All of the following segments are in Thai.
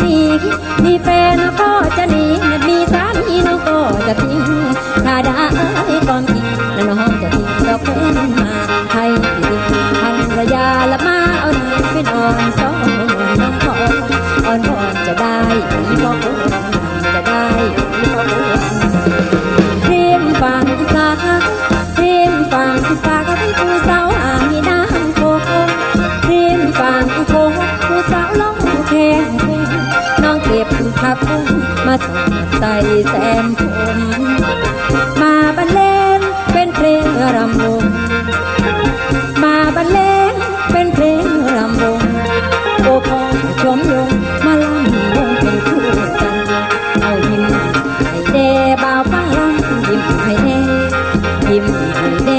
หนีมีแฟนก็จะหนีมีสามีน้องก็จะทิ้งถ้าได้ความจริงแล้วน้องจะทิ้งดอกเพื่นมาให้ทิ้งภรรยาละมาเอาหนีไปนอนสองน้องขออ่อนอ่อนจะได้มีพ่อคจะได้มีพ่อเรียนฟังสาเรียนฟังสาก็เป็นผู้สาวอามีน้โคเรียนฟังโคผู้สาวล้องแข็ง มาสอนใส่แสนผมมาบรรเลงเป็นเพลงรำวงมาบรรเลงเป็นเพลงรำวงโอ้พอชมยงมาลำวงเป็นคู่กันเอายิ้มให้เดบ่าวฟังลำยิ้มให้เดยิ้มให้เด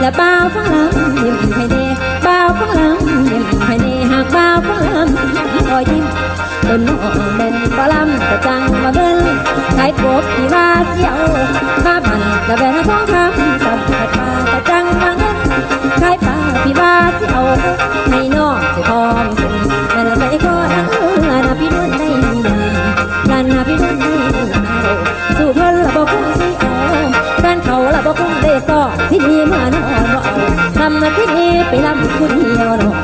และบ่าวฟังลำยิ้มให้เดบ่าวฟังลำยิ้มให้เดหากบ่าวฟังลำรอยยิ้ม จังมาเบิ้ลไก่กบที่ว่าเสียวว่ามันระเบงท้องคำสับผัดมาแต่จังมาเงินไก่ปลาพี่ว่าเสียวให้น้องจะพร้องสิแต่ละใจก็ดังเออนาพี่นุ่นได้ดีงานนาพี่นุ่นได้ดีเอาสู่เพิ่นละบอกคุ้มสิเอาการเขาละบอกคุ้มได้ซ้อที่ดีมานอนเอาทำมาที่ดีไปลำคุณเดียวเนาะ